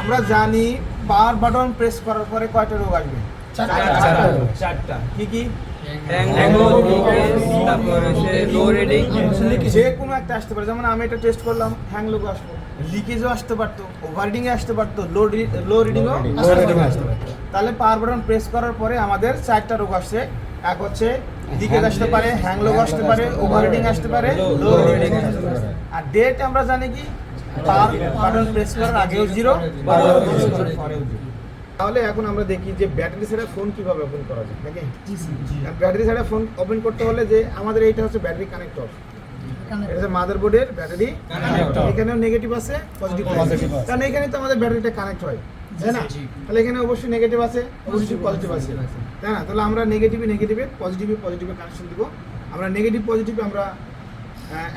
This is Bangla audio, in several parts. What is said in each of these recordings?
আমরা জানি পাওয়ার বাটন প্রেস করার পরে কয়টা রোগ আসবে? চারটা। চারটা। কি কি? তারপর হচ্ছে লো রেডিং যে কোনো একটা আসতে পারে। যেমন আমি এটা টেস্ট করলাম হ্যাং লোগো লিকেজও আসতে পারতো ওভারডিং আসতে পারতো লো লো রিডিংও আসতে পারতো। তাহলে পাওয়ার বাটন প্রেস করার পরে আমাদের চারটা রোগ আসছে। এক হচ্ছে লিকেজ আসতে পারে হ্যাং লোগো আসতে পারে ওভারডিং আসতে পারে লো রিডিং আসতে পারে। আর ডেট আমরা জানি কি? বাটন প্রেস করার আগেও জিরো প্রেস করার পরেও জিরো তাহলে এখন আমরা দেখি যে ব্যাটারি ছাড়া ফোন কীভাবে ওপেন করা যায় নাকি? ব্যাটারি ছাড়া ফোন ওপেন করতে হলে যে আমাদের এইটা হচ্ছে ব্যাটারি কানেক্টর এটা মাদারবোর্ডের ব্যাটারি। এখানেও নেগেটিভ আছে পজিটিভ আছে। কারণ এখানে তো আমাদের ব্যাটারিটা কানেক্ট হয় তাই না? তাহলে এখানে অবশ্যই নেগেটিভ আছে অবশ্যই পজিটিভ আছে। তাই না? তাহলে আমরা নেগেটিভে নেগেটিভে পজিটিভে পজিটিভে কানেকশন দিব। আমরা নেগেটিভ পজিটিভে আমরা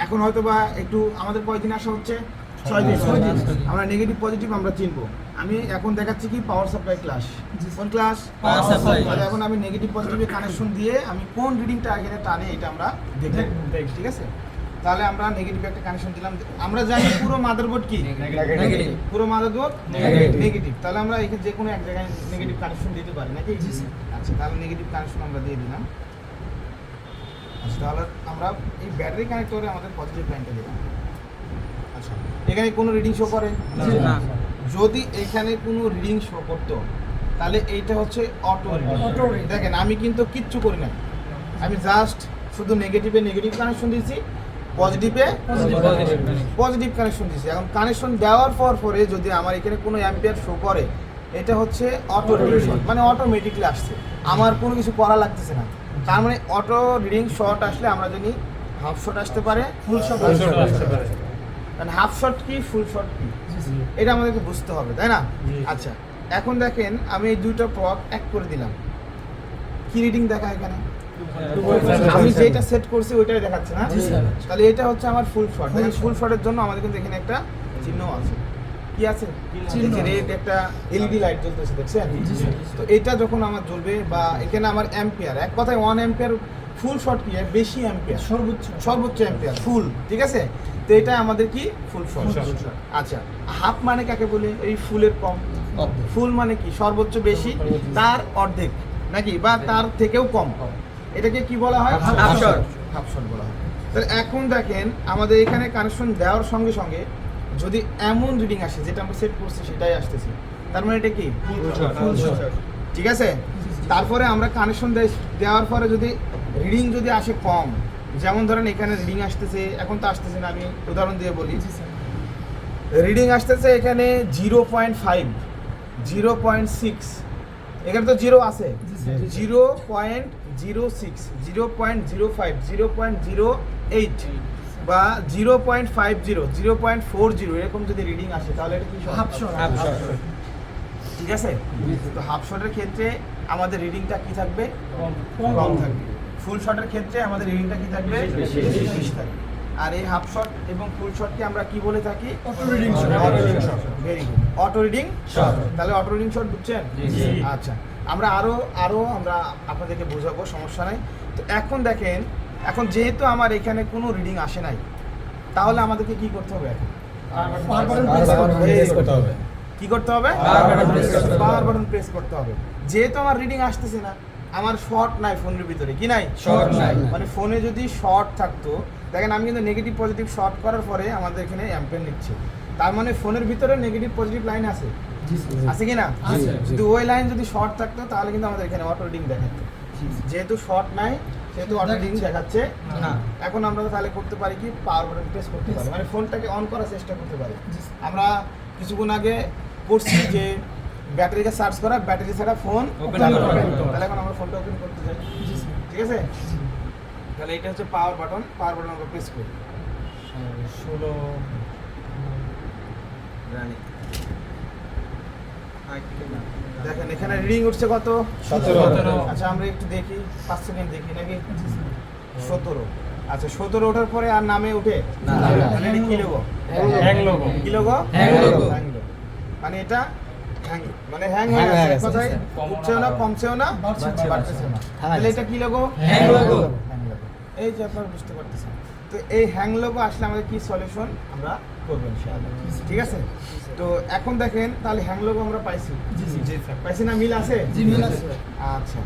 এখন হয়তো বা একটু আমাদের কয়দিন আসা হচ্ছে। ছয় দিন। আমরা নেগেটিভ পজিটিভ আমরা চিনবো। আমি এখন দেখাচ্ছি কি পাওয়ার সাপ্লাই ক্লাস কোন ক্লাস এখন আমি নেগেটিভ পজিটিভে কানেকশন দিয়ে আমি কোন রিডিংটা এখানে টানে এটা আমরা দেখব। ঠিক আছে? তাহলে আমরা নেগেটিভ একটা কানেকশন দিলাম। আমরা জানি পুরো মাদারবোর্ড কি? নেগেটিভ পুরো মাদারবোর্ড নেগেটিভ তাহলে আমরা এখানে যে কোনো এক জায়গায় নেগেটিভ কানেকশন দিতে পারি নাকি? আচ্ছা তাহলে নেগেটিভ কানেকশন আমরা দিয়ে দিলাম। আচ্ছা তাহলে আমরা এই ব্যাটারি কানেক্টরে আমাদের পজিটিভ লাইনটা দিলাম। আচ্ছা এখানে কোনো রিডিং শো করে? না। যদি এখানে কোনো রিডিং শো করতো তাহলে এইটা হচ্ছে অটো দেখেন আমি কিন্তু কিচ্ছু করি না আমি জাস্ট শুধু নেগেটিভে নেগেটিভ কানেকশন দিয়েছি পজিটিভে পজিটিভ কানেকশন দিয়েছি। এখন কানেকশন দেওয়ার পর পরে যদি আমার এখানে কোনো অ্যাম্পিয়ার শো করে এটা হচ্ছে অটো রিডিং মানে অটোমেটিকলি আসছে। আমার কোনো কিছু করা লাগতেছে না। তার মানে অটো রিডিং শর্ট আসলে আমরা জানি হাফ শট আসতে পারে ফুল শট আসতে পারে। মানে হাফ শট কি ফুল শট কি এটা আমাদেরকে বুঝতে হবে তাই না? আচ্ছা এখন দেখেন আমি এই দুইটা পথ এক করে দিলাম। কি রিডিং দেখা এখানে? আমি যেটা সেট করছি ওইটাই দেখাচ্ছে না? তাহলে এটা হচ্ছে আমার ফুল শট ফুল। শটের জন্য আমাদের কিন্তু এখানে একটা চিহ্ন আছে। কি আছে। রেড একটা এলইডি লাইট জ্বলতেছে দেখছেন। তো এটা যখন আমার জ্বলবে বা এখানে আমার অ্যাম্পিয়ার এক কথায় ওয়ান অ্যাম্পিয়ার ফুল শট কি? হয়? বেশি অ্যাম্পিয়ার সর্বোচ্চ। সর্বোচ্চ অ্যাম্পিয়ার ফুল ঠিক আছে? তো এটা আমাদের কি? ফুল শট আচ্ছা হাফ মানে কাকে বলে? এই ফুলের কম। ফুল মানে কি? সর্বোচ্চ বেশি তার অর্ধেক নাকি? বা তার থেকেও কম। এটাকে কি বলা হয়? হাফ। শট হাফ শট বলা হয়। তাহলে এখন দেখেন আমাদের এখানে কানেকশন দেওয়ার সঙ্গে সঙ্গে যদি এমন রিডিং আসে যেটা আমরা সেট করছি সেটাই আসতেছে। তার মানে এটা কি? Full shot। ঠিক আছে? তারপরে আমরা কানেকশন দেওয়ার পরে যদি রিডিং যদি আসে কম যেমন ধরেন এখানে রিডিং আসতেছে এখন তো আসতেছে না আমি উদাহরণ দিয়ে বলি। রিডিং আসতেছে এখানে zero point five zero point six. এখানে তো জিরো আছে। Zero point zero six zero point zero five zero point zero eight বা zero point five zero zero point four zero এরকম যদি রিডিং আসে তাহলে এটা কি। ঠিক আছে? তো হাফ শটের ক্ষেত্রে আমাদের রিডিংটা কি থাকবে? কম। কম থাকবে। ফুল শটের ক্ষেত্রে আমাদের রিডিংটা কি থাকবে? বেশি, বেশি বেশি। বেশি। থাকবে। আর এই হাফ শট এবং ফুল শটকে আমরা কি বলে থাকি। Auto reading shot very good auto reading Shot। তাহলে অটো রিডিং শট বুঝছেন? জি। আচ্ছা। আমরা আরও আরও আমরা আপনাদেরকে বোঝাবো সমস্যা নাই। তো এখন দেখেন এখন যেহেতু আমার এখানে কোনো রিডিং আসে নাই তাহলে আমাদেরকে কি করতে হবে এখন। কি করতে হবে? Power করতে হবে। পাওয়ার বাটন প্রেস করতে হবে। যেহেতু আমার রিডিং আসতেছে না আমার শর্ট নাই ফোনের ভিতরে কি নাই? শর্ট নাই। মানে ফোনে যদি শর্ট থাকতো দেখেন আমি কিন্তু নেগেটিভ পজিটিভ শর্ট করার পরে আমাদের এখানে অ্যাম্পেন নিচ্ছে। তার মানে ফোনের ভিতরে নেগেটিভ পজিটিভ লাইন আছে। আছে কি না? আছে। যদি ওই লাইন যদি শর্ট থাকতো তাহলে কিন্তু আমাদের এখানে অটো রিডিং দেখাতো। যেহেতু শর্ট নাই সেহেতু অটো রিডিং দেখাচ্ছে। না। এখন আমরা তাহলে করতে পারি কি? পাওয়ার বাটন প্রেস করতে পারি। মানে ফোনটাকে অন করার চেষ্টা করতে পারি। আমরা কিছুক্ষণ আগে করছি যে ব্যাটারিকে চার্জ করা ব্যাটারি ছাড়া ফোন করা। তাহলে এখন আমরা ফোনটা ওপেন করতে চাই। ঠিক আছে? তাহলে এটা হচ্ছে পাওয়ার বাটন পাওয়ার বাটন আমরা প্রেস করি। ষোলো। দেখেন এখানে রিডিং উঠছে কত? সতেরো। আচ্ছা আমরা একটু দেখি। পাঁচ সেকেন্ড দেখি নাকি? সতেরো। আচ্ছা সতেরো ওঠার পরে আর নামে উঠে। কি লোগো হ্যাং। কি লোগো। মানে এটা মানে হ্যাং হয়ে হয়ে গেছে গেছে। কোথায়? উঠছেও না কমছেও না বাড়ছেও হ্যাঁ, তাহলে গেছে। এটা কি লোগো Hang হ্যাং লোগো এই যে আপনারা বুঝতে পারতেছেন। তো এই হ্যাং লোগো আসলে আমাদের কি সলিউশন আমরা করবেন ঠিক আছে? তো এখন দেখেন তাহলে হ্যাং লোগো আমরা পাইছি। জি স্যার। পাইছি না মিল আছে? জি, মিল আছে। আচ্ছা।